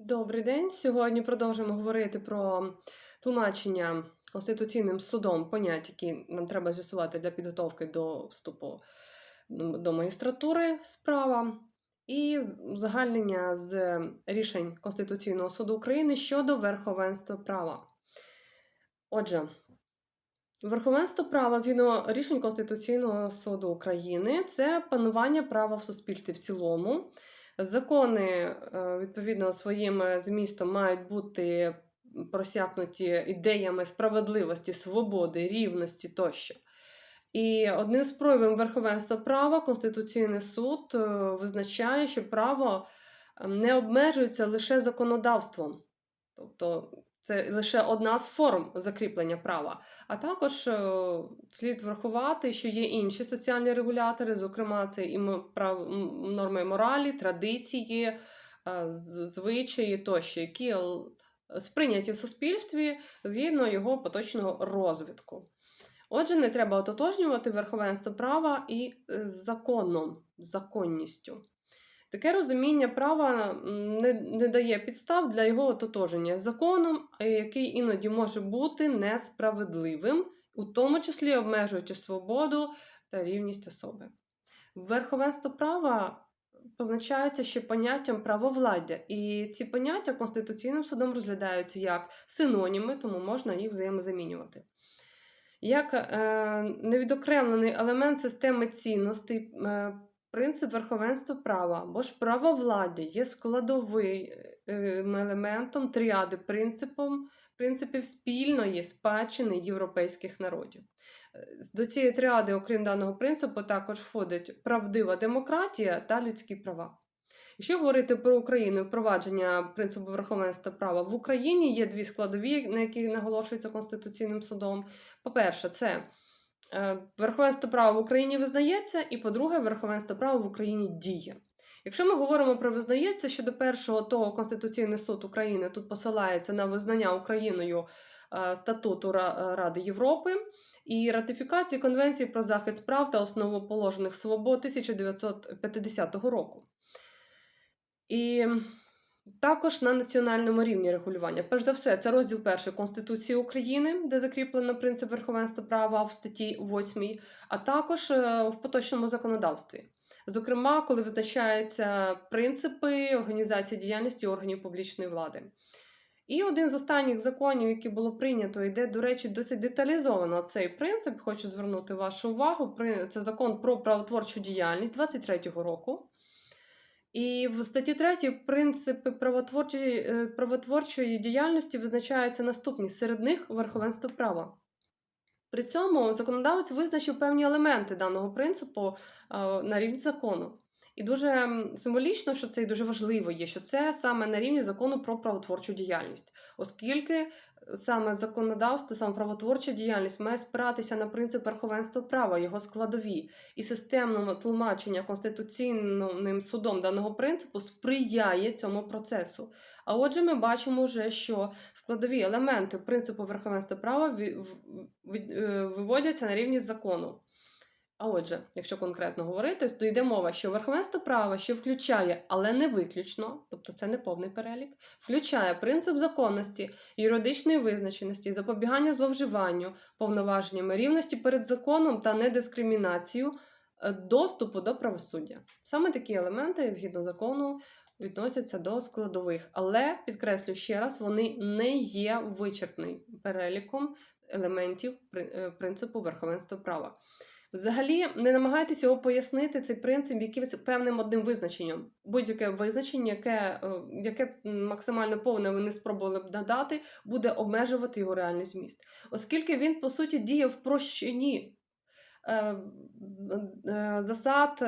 Добрий день. Сьогодні продовжуємо говорити про тлумачення Конституційним судом понять, які нам треба з'ясувати для підготовки до вступу до магістратури справа, і узагальнення з рішень Конституційного суду України щодо верховенства права. Отже, верховенство права згідно рішень Конституційного суду України це панування права в суспільстві в цілому. Закони, е, відповідно, своїм змістом мають бути просякнуті ідеями справедливості, свободи, рівності тощо. І одним з проявів верховенства права Конституційний суд е, визначає, що право е, не обмежується лише законодавством. Тобто це лише одна з форм закріплення права. А також е, слід врахувати, що є інші соціальні регулятори, зокрема, це і норми моралі, традиції, е, звичаї тощо, які сприйняті в суспільстві згідно його поточного розвитку. Отже, не треба ототожнювати верховенство права і е, законом, законністю. Таке розуміння права не, не дає підстав для його ототоження законом, е, який іноді може бути несправедливим, у тому числі обмежуючи свободу та рівність особи. Верховенство права позначається ще поняттям правовладдя, і ці поняття Конституційним судом розглядаються як синоніми, тому можна їх взаємозамінювати. Як е, невідокремлений елемент системи цінностей, е, принцип верховенства права або ж правовладдя є складовим елементом тріади принципом, принципів спільної спадщини європейських народів. Е, До цієї тріади, окрім даного принципу, також входить правдива демократія та людські права. Якщо говорити про Україну і впровадження принципу верховенства права в Україні є дві складові, на які наголошується Конституційним судом. По-перше, це е, верховенство права в Україні визнається, і по-друге, верховенство права в Україні діє. Якщо ми говоримо про визнається щодо першого, то Конституційний суд України тут посилається на визнання Україною е, статуту Ради Європи і ратифікації Конвенції про захист прав та основоположених свобод 1950 року. І також на національному рівні регулювання. Перш за все, це розділ перший Конституції України, де закріплено принцип верховенства права в статті 8, а також е, в поточному законодавстві. Зокрема, коли визначаються принципи організації діяльності органів публічної влади. І один з останніх законів, який було прийнято, йде, до речі, досить деталізовано цей принцип. Хочу звернути вашу увагу. Це закон про правотворчу діяльність 23-го року. І в статті 3 принципи правотворчої, е, правотворчої діяльності визначаються наступні: серед них верховенство права. При цьому законодавець визначив певні елементи даного принципу на рівні закону. І дуже символічно, що це і дуже важливо є, що це саме на рівні закону про правотворчу діяльність, оскільки саме законодавство, саме правотворча діяльність має спиратися на принцип верховенства права, його складові, і системне тлумачення конституційним судом даного принципу сприяє цьому процесу. А отже, ми бачимо вже, що складові елементи принципу верховенства права е, виводяться на рівні закону. А отже, якщо конкретно говорити, то йде мова, що верховенство права, що включає, але не виключно, тобто це не повний перелік, включає принцип законності, юридичної визначеності, запобігання зловживанню, повноваженнями рівності перед законом та недискримінацію е, доступу до правосуддя. Саме такі елементи, згідно закону, відносяться до складових, але підкреслю ще раз, вони не є вичерпним переліком елементів е, принципу верховенства права. Взагалі, не намагайтеся його пояснити цей принцип якимось певним одним визначенням. Будь-яке визначення, яке, е, яке максимально повне вони спробували б надати, буде обмежувати його реальний зміст. Оскільки він, по суті, діє в прощенні е, е, засад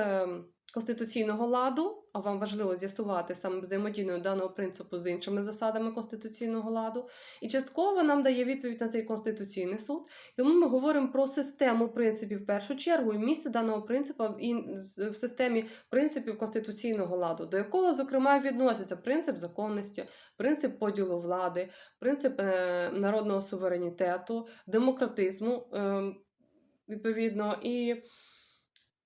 конституційного ладу, а вам важливо з'ясувати саме взаємодійну даного принципу з іншими засадами конституційного ладу. І частково нам дає відповідь на цей Конституційний суд. Тому ми говоримо про систему принципів в першу чергу і місце даного принципу в, системі принципів конституційного ладу, до якого, зокрема, відносяться принцип законності, принцип поділу влади, принцип е, народного суверенітету, демократизму, е, відповідно, і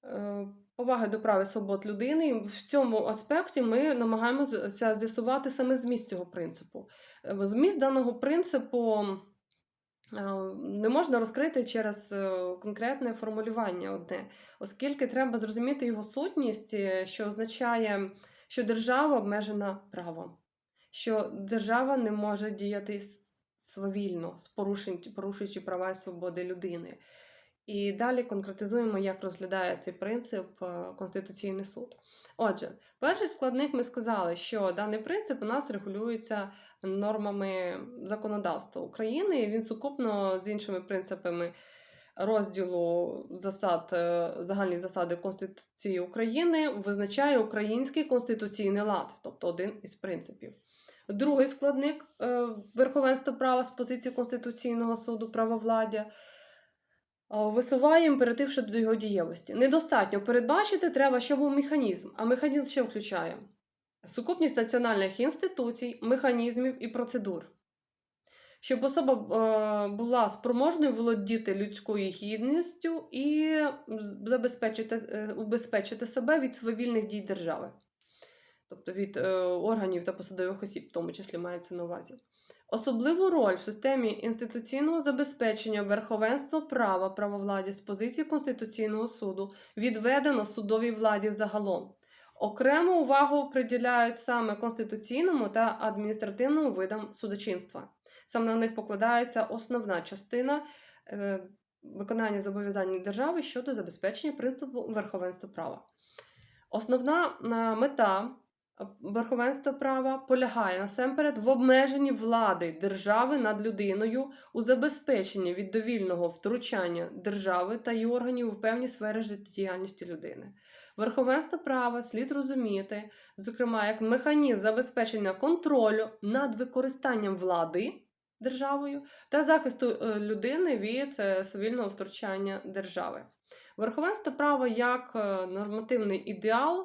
е, поваги до прав і свобод людини. В цьому аспекті ми намагаємося з'ясувати саме зміст цього принципу. Е, Зміст даного принципу е, не можна розкрити через е, конкретне формулювання одне, оскільки треба зрозуміти його сутність, що означає, що держава обмежена правом, що держава не може діяти свавільно, порушуючи права і свободи людини. І далі конкретизуємо, як розглядає цей принцип е, Конституційний суд. Отже, перший складник ми сказали, що даний принцип у нас регулюється нормами законодавства України, він сукупно з іншими принципами розділу засад, е, загальні засади Конституції України визначає український конституційний лад, тобто один із принципів. Другий складник е, верховенство права з позиції Конституційного суду правовладдя висуває імператив щодо його дієвості. Недостатньо передбачити, треба, щоб був механізм. А механізм що включає? Сукупність національних інституцій, механізмів і процедур. Щоб особа е, була спроможною володіти людською гідністю і забезпечити, е, убезпечити себе від свавільних дій держави, тобто від е, органів та посадових осіб, в тому числі мається на увазі. Особливу роль в системі інституційного забезпечення верховенства права правовладі з позиції Конституційного суду відведено судовій владі загалом. Окрему увагу приділяють саме конституційному та адміністративному видам судочинства. Саме на них покладається основна частина е, виконання зобов'язань держави щодо забезпечення принципу верховенства права. Основна е, мета е, верховенства права полягає насамперед в обмеженні влади держави над людиною у забезпеченні від довільного втручання держави та її органів у певні сфери життєдіяльності людини. Верховенство права слід розуміти, зокрема, як механізм забезпечення контролю над використанням влади державою та захисту е, людини від е, свавільного втручання держави. Верховенство права як е, нормативний ідеал е,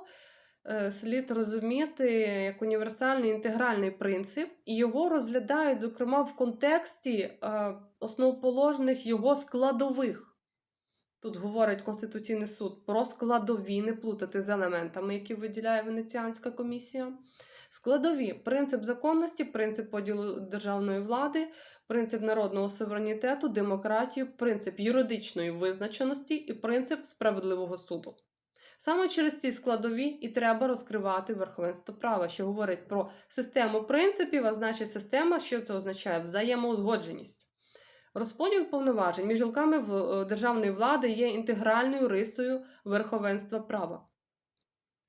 слід розуміти як універсальний інтегральний принцип, і його розглядають, зокрема, в контексті е, основоположних його складових. Тут говорить Конституційний суд про складові, не плутати з елементами, які виділяє Венеціанська комісія. Складові принцип законності, принцип поділу державної влади, принцип народного суверенітету, демократію, принцип юридичної визначеності і принцип справедливого суду. Саме через ці складові і треба розкривати верховенство права, що говорить про систему принципів, а значить система, що це означає взаємоузгодженість. Розподіл повноважень між гілками е, державної влади є інтегральною рисою верховенства права.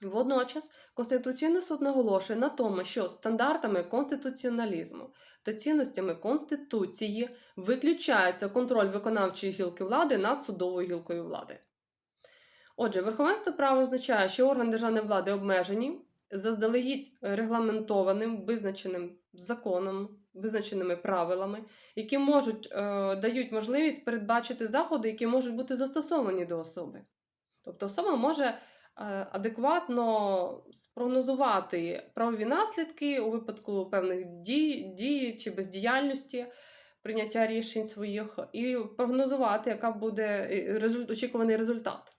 Водночас Конституційний суд наголошує на тому, що стандартами конституціоналізму та цінностями Конституції виключається контроль виконавчої гілки влади над судовою гілкою влади. Отже, верховенство права означає, що органи державної влади обмежені заздалегідь регламентованим, визначеним законом, визначеними правилами, які можуть, е, дають можливість передбачити заходи, які можуть бути застосовані до особи. Тобто особа може е, адекватно спрогнозувати правові наслідки у випадку певних дій, дій чи бездіяльності, прийняття рішень своїх, і прогнозувати, яка буде е, очікуваний результат.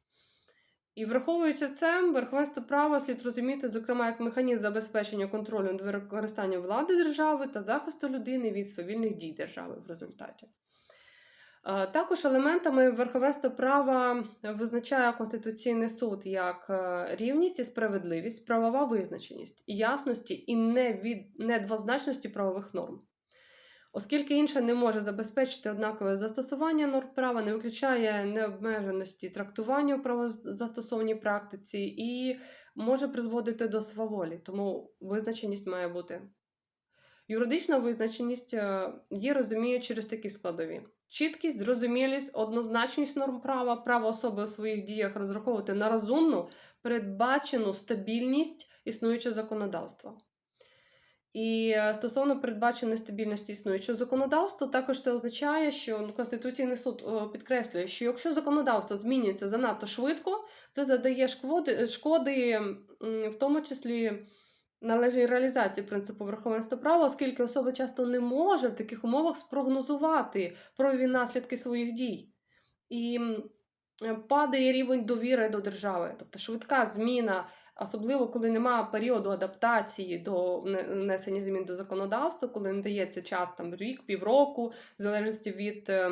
І враховуючи це, верховенство права слід розуміти, зокрема, як механізм забезпечення контролю над використанням влади держави та захисту людини від свавільних дій держави в результаті. Е, Також елементами верховенства права визначає Конституційний суд як е, рівність і справедливість, правова визначеність, ясності і недвозначності правових норм. Оскільки інше не може забезпечити однакове застосування норм права, не виключає необмеженості трактування у правозастосовній практиці і може призводити до сваволі, тому визначеність має бути. Юридична визначеність е, є розуміють через такі складові: чіткість, зрозумілість, однозначність норм права, право особи у своїх діях розраховувати на розумну, передбачену стабільність існуючого законодавства. І е, стосовно передбаченої стабільності існуючого законодавства, також це означає, що ну, Конституційний суд е, підкреслює, що якщо законодавство змінюється занадто швидко, це задає шкоди, шкоди в тому числі належній реалізації принципу верховенства права, оскільки особа часто не може в таких умовах спрогнозувати правові наслідки своїх дій. І е, падає рівень довіри до держави. Тобто швидка зміна, особливо коли немає періоду адаптації до вне- внесення змін до законодавства, коли не дається час там рік, півроку, в залежності від. е,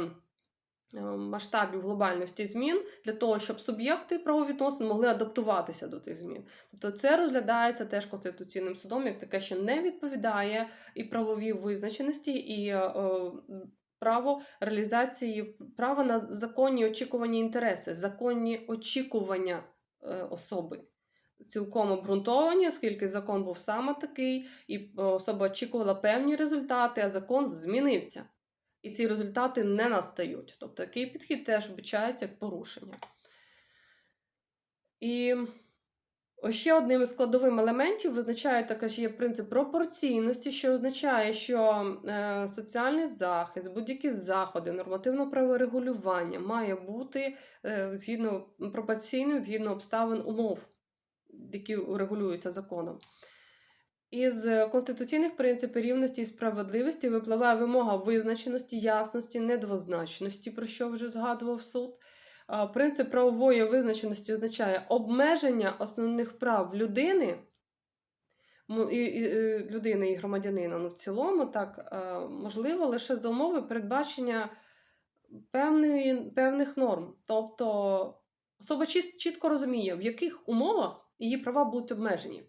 е, Масштабів глобальності змін для того, щоб суб'єкти правовідносин могли адаптуватися до цих змін. Тобто це розглядається теж Конституційним судом як таке, що не відповідає і правовій визначеності, і е, е, право реалізації права на законні очікувані інтереси, законні очікування е, особи. Цілком обґрунтовані, оскільки закон був саме такий, і е, особа очікувала певні результати, а закон змінився. І ці результати не настають. Тобто такий підхід теж вбачається як порушення. І ще одним із складовим елементів визначає також є принцип пропорційності, що означає, що е, соціальний захист, будь-які заходи, нормативно-правове регулювання має бути е, згідно пропорційним, згідно обставин умов, які регулюються законом. Із конституційних принципів рівності і справедливості випливає вимога визначеності, ясності, недвозначності, про що вже згадував суд. Принцип правової визначеності означає обмеження основних прав людини, і, е, людини і громадянина. Ну, в цілому, так, е, можливо, лише за умови передбачення певної, певних норм. Тобто особа чіт- чітко розуміє, в яких умовах її права будуть обмежені.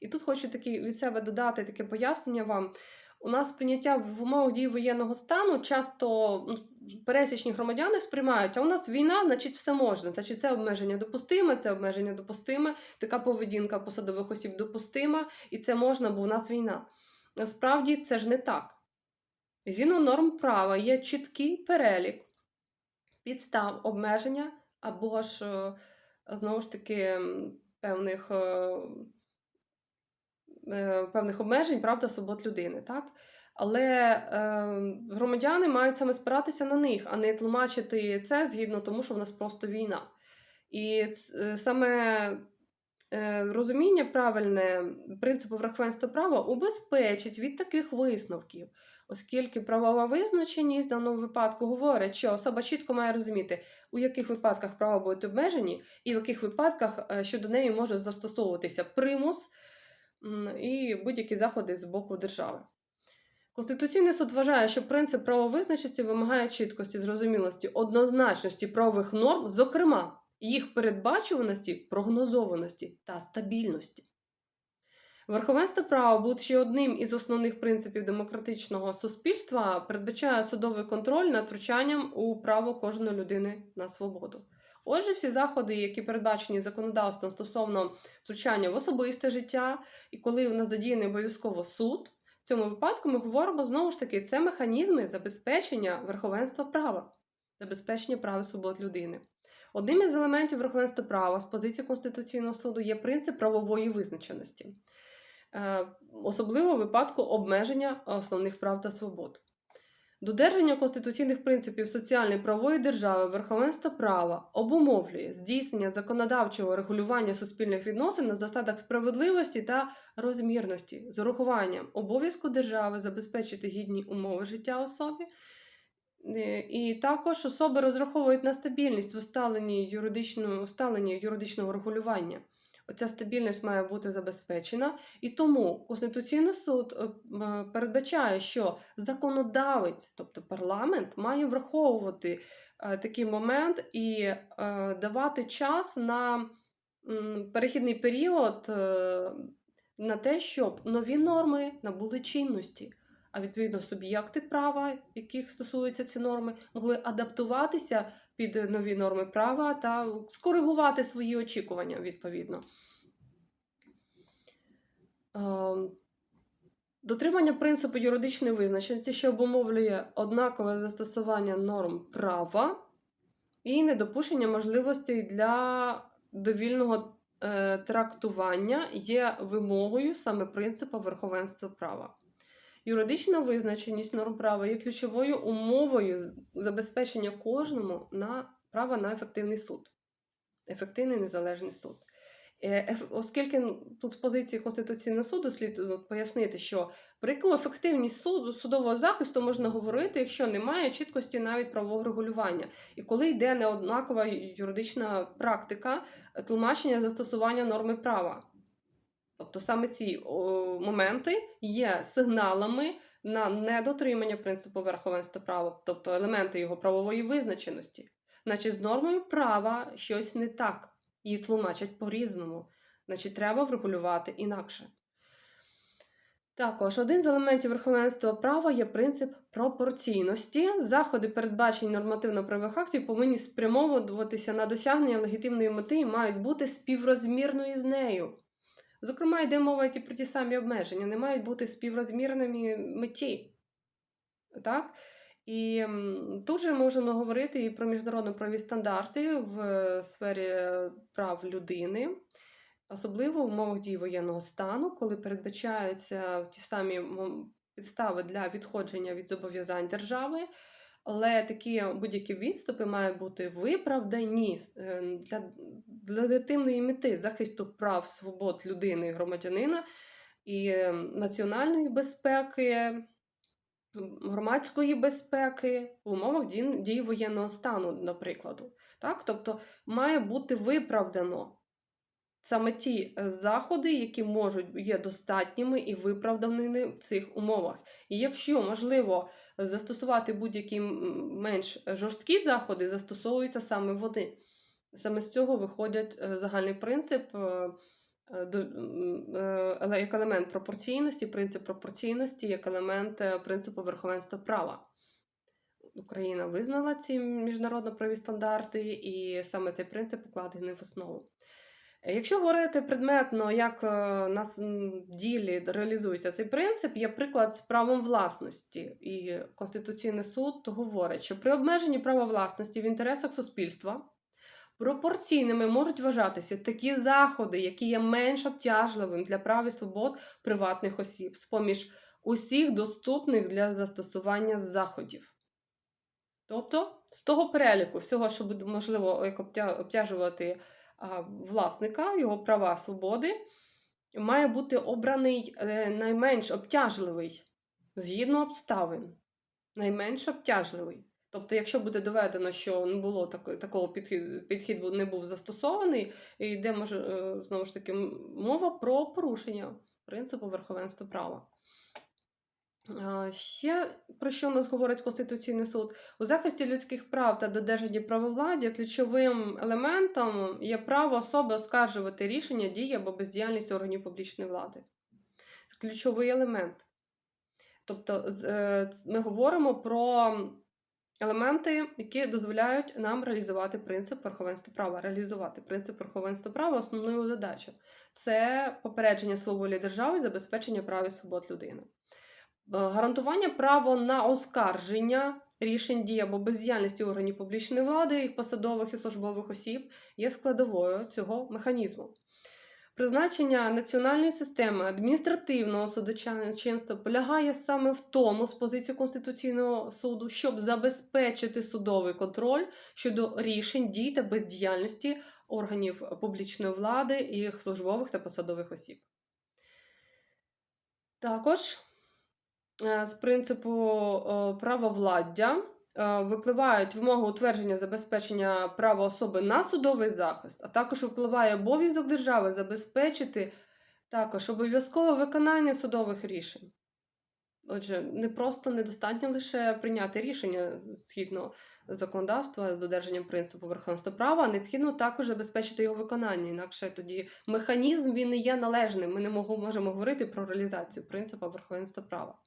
І тут хочу таки від себе додати таке пояснення вам. У нас прийняття в умовах дії воєнного стану часто ну, пересічні громадяни сприймають, а у нас війна, значить, все можна. Значить, це обмеження допустиме, це обмеження допустиме, така поведінка посадових осіб допустима, і це можна, бо у нас війна. Насправді це ж не так. Згідно норм права є чіткий перелік підстав обмеження або ж, е, знову ж таки, певних. е, е, певних обмежень прав та свобод людини, так? Але е, громадяни мають саме спиратися на них, а не тлумачити це згідно тому, що в нас просто війна. І е, саме е, розуміння правильне принципу верховенства права убезпечить від таких висновків, оскільки правова визначеність в даному випадку говорить, що особа чітко має розуміти, у яких випадках права будуть обмежені, і в яких випадках е, щодо неї може застосовуватися примус і будь-які заходи з боку держави. Конституційний суд вважає, що принцип правовизначеності вимагає чіткості, зрозумілості, однозначності правових норм, зокрема, їх передбачуваності, прогнозованості та стабільності. Верховенство права, будучи одним із основних принципів демократичного суспільства, передбачає судовий контроль над втручанням у право кожної людини на свободу. Отже, всі заходи, які передбачені законодавством стосовно втручання в особисте життя, і коли у нас задіяний обов'язково суд, в цьому випадку ми говоримо знову ж таки, це механізми забезпечення верховенства права, забезпечення прав і свобод людини. Одним із елементів верховенства права з позиції Конституційного суду є принцип правової визначеності, Е, особливо в випадку обмеження основних прав та свобод. Додержання конституційних принципів соціальної правової держави, верховенства права обумовлює здійснення законодавчого регулювання суспільних відносин на засадах справедливості та розмірності з урахуванням обов'язку держави забезпечити гідні умови життя особі. Е, І також особи розраховують на стабільність в усталенні юридичного, усталенні юридичного регулювання. Оця стабільність має бути забезпечена, і тому Конституційний суд е, передбачає, що законодавець, тобто парламент, має враховувати е, такий момент і е, давати час на перехідний період е, на те, щоб нові норми набули чинності. А відповідно суб'єкти права, яких стосуються ці норми, могли адаптуватися під нові норми права та скоригувати свої очікування відповідно. Ем, Дотримання принципу юридичної визначеності, що обумовлює однакове застосування норм права і недопущення можливостей для довільного е, трактування є вимогою саме принципу верховенства права. Юридична визначеність норм права є ключовою умовою забезпечення кожному на права на ефективний суд, ефективний незалежний суд. Е, Оскільки тут з позиції Конституційного суду слід ну, пояснити, що про яку ефективність суду судового захисту можна говорити, якщо немає чіткості навіть правового регулювання, і коли йде неоднакова юридична практика е, тлумачення застосування норми права. Тобто саме ці о, моменти є сигналами на недотримання принципу верховенства права, тобто елементи його правової визначеності. Значить, з нормою права щось не так, її тлумачать по-різному. Значить, треба врегулювати інакше. Також один з елементів верховенства права є принцип пропорційності. Заходи, передбачені нормативно-правових актів, повинні спрямовуватися на досягнення легітимної мети і мають бути співрозмірною з нею. Зокрема, йде мова і про ті самі обмеження, не мають бути співрозмірними меті. Так? І тут же можемо говорити і про міжнародно-праві стандарти в е, сфері е, прав людини, особливо в умовах дії воєнного стану, коли передбачаються ті самі підстави для відходження від зобов'язань держави, але такі будь-які відступи мають бути виправдані е, для, для легітимної мети захисту прав, свобод людини і громадянина і е, національної безпеки громадської безпеки в умовах дії воєнного стану, наприклад. Так? Тобто має бути виправдано саме ті е, заходи, які можуть є достатніми і виправданими в цих умовах. І якщо можливо застосувати будь-які менш жорсткі заходи, застосовуються саме вони. Саме з цього виходять е, загальний принцип. е, як елемент пропорційності, принцип пропорційності як елемент принципу верховенства права. Україна визнала ці міжнародно-праві стандарти, і саме цей принцип покладений в основу. Якщо говорити предметно, як е, на ділі реалізується цей принцип, є приклад з правом власності. І Конституційний суд говорить, що при обмеженні права власності в інтересах суспільства пропорційними можуть вважатися такі заходи, які є менш обтяжливим для прав і свобод приватних осіб, з-поміж усіх доступних для застосування заходів. Тобто, з того переліку всього, що буде можливо обтяжувати власника, його права свободи, має бути обраний е, найменш обтяжливий згідно обставин. Найменш обтяжливий. Тобто, якщо буде доведено, що не було тако- такого підхід, підхід не був застосований, і йде може, е, знову ж таки мова про порушення принципу верховенства права. Ще про що нас говорить Конституційний суд? У захисті людських прав та додержанні правовладдя ключовим елементом є право особи оскаржувати рішення, дії або бездіяльність органів публічної влади. Це ключовий елемент. Тобто, е, ми говоримо про елементи, які дозволяють нам реалізувати принцип верховенства права. Реалізувати принцип верховенства права основною задачею це попередження свободи держави, забезпечення прав і свобод людини. Е, Гарантування права на оскарження рішень дій або бездіяльності органів публічної влади, їх посадових і службових осіб є складовою цього механізму. Призначення національної системи адміністративного судочинства полягає саме в тому, з позиції Конституційного суду, щоб забезпечити судовий контроль щодо рішень дій та бездіяльності органів публічної влади їх службових та посадових осіб. Також з принципу е, правовладдя е, випливають вимоги утвердження забезпечення права особи на судовий захист, а також випливає обов'язок держави забезпечити також обов'язкове виконання судових рішень. Отже, не просто недостатньо лише прийняти рішення згідно законодавства з додержанням принципу верховенства права, а необхідно також забезпечити його виконання. Інакше тоді механізм він не є належним. Ми не можемо говорити про реалізацію принципу верховенства права.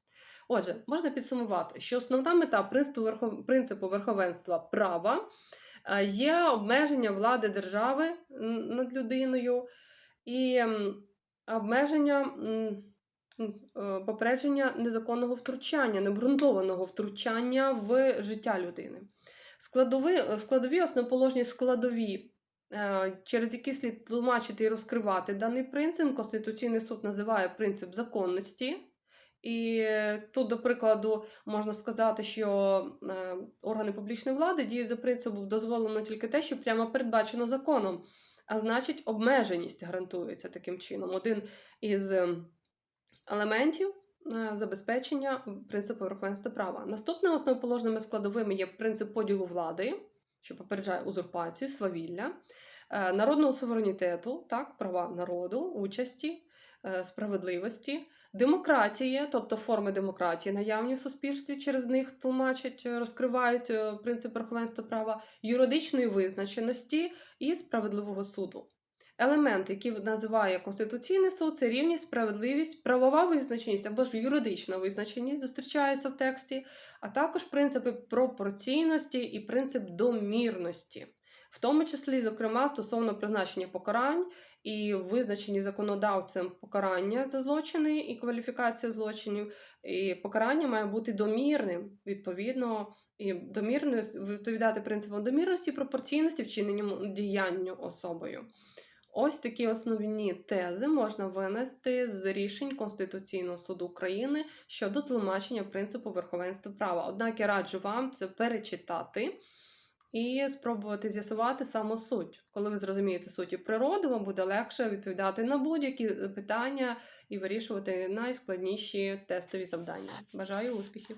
Отже, можна підсумувати, що основна мета принципу, верховенства права е, є обмеження влади держави над людиною і обмеження е, попередження незаконного втручання, необґрунтованого втручання в життя людини. Складові, складові основоположні складові, е, через які слід тлумачити і розкривати даний принцип, Конституційний суд називає принцип законності. І е, тут, до прикладу, можна сказати, що е, органи публічної влади діють за принципом дозволено тільки те, що прямо передбачено законом. а значить, обмеженість гарантується таким чином. Один із ем, елементів е, забезпечення принципу верховенства права. Наступними основоположними складовими є принцип поділу влади, що попереджає узурпацію, свавілля, е, народного суверенітету, так, права народу, участі, е, справедливості, демократія, тобто форми демократії наявні в суспільстві, через них тлумачать, е, розкривають е, принцип верховенства права, юридичної визначеності і справедливого суду. Елемент, який називає Конституційний суд, це рівність, справедливість, правова визначеність або ж юридична визначеність зустрічається в тексті, а також принципи пропорційності і принцип домірності, в тому числі, зокрема, стосовно призначення покарань і визначені законодавцем покарання за злочини і кваліфікація злочинів. І покарання має бути домірним, відповідно, і домірною відповідати принципам домірності і пропорційності вчиненню діянню особою. Ось такі основні тези можна винести з рішень Конституційного суду України щодо тлумачення принципу верховенства права. Однак я раджу вам це перечитати і спробувати з'ясувати саму суть. Коли ви зрозумієте суті природи, вам буде легше відповідати на будь-які питання і вирішувати найскладніші тестові завдання. Бажаю успіхів!